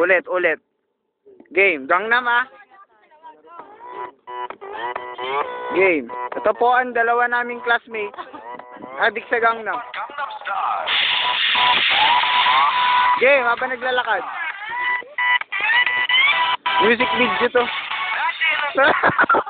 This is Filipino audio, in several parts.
Ulit, ulit. Game. Gangnam ah. Game. Ito po ang dalawa naming classmate. Adik sa Gangnam. Game, habang naglalakad. Music video to.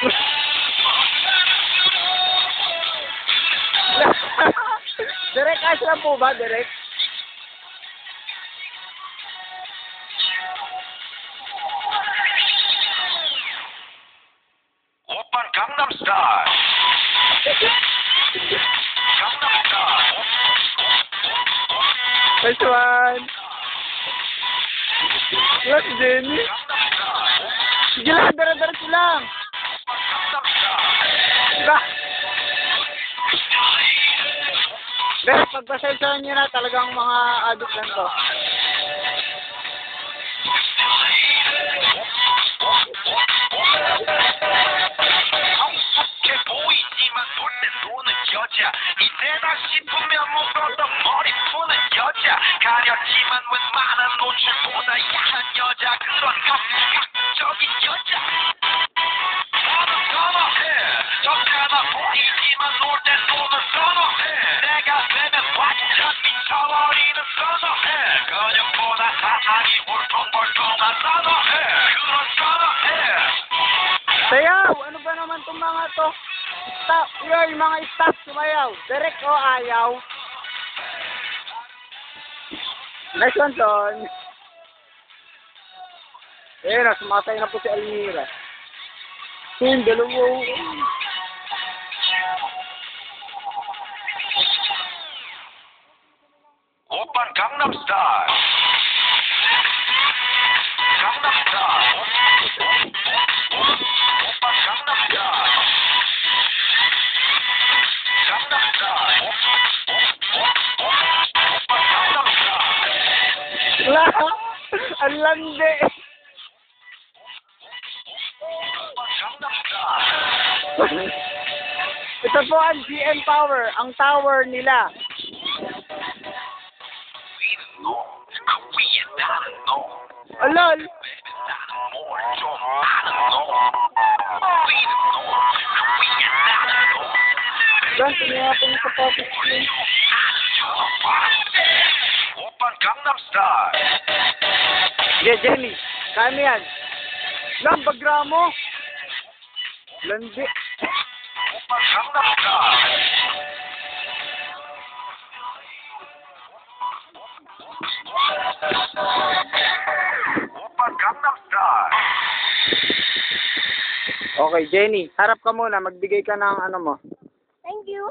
Direk cash lang po ba, Direk? Open Gangnam Style. Gangnam Style. First one. What's Jenny? Pero pagpasensyahan nyo na talagang mga adult lang to. 성숙해 보이지만 놀 때 노는 여자 이때다 싶으면 묶었던 머리 푸는 여자 가렸지만 웬만한 노출보다 야한 여자 그런 감각적인 여자 나는 선호해 적잖아 보이지만 놀 때 노는 선 Sayaw! Ano ba naman itong mga to? Stop! Yo, yung mga staff sumayaw. Direct o ayaw? Nice one, Ton. Eh, na, sumasay na po si Almira. Yung dalawa. bakla! Ang landi! Ito po ang GM Power, ang tower nila. Alol! Ganti nga po sa topic of Stars. Yeah, Jenny. Kaya yan. Lang, bagra mo. Landi. Upang of Stars. Okay, Jenny. Harap ka muna. Magbigay ka ng ano mo. Thank you.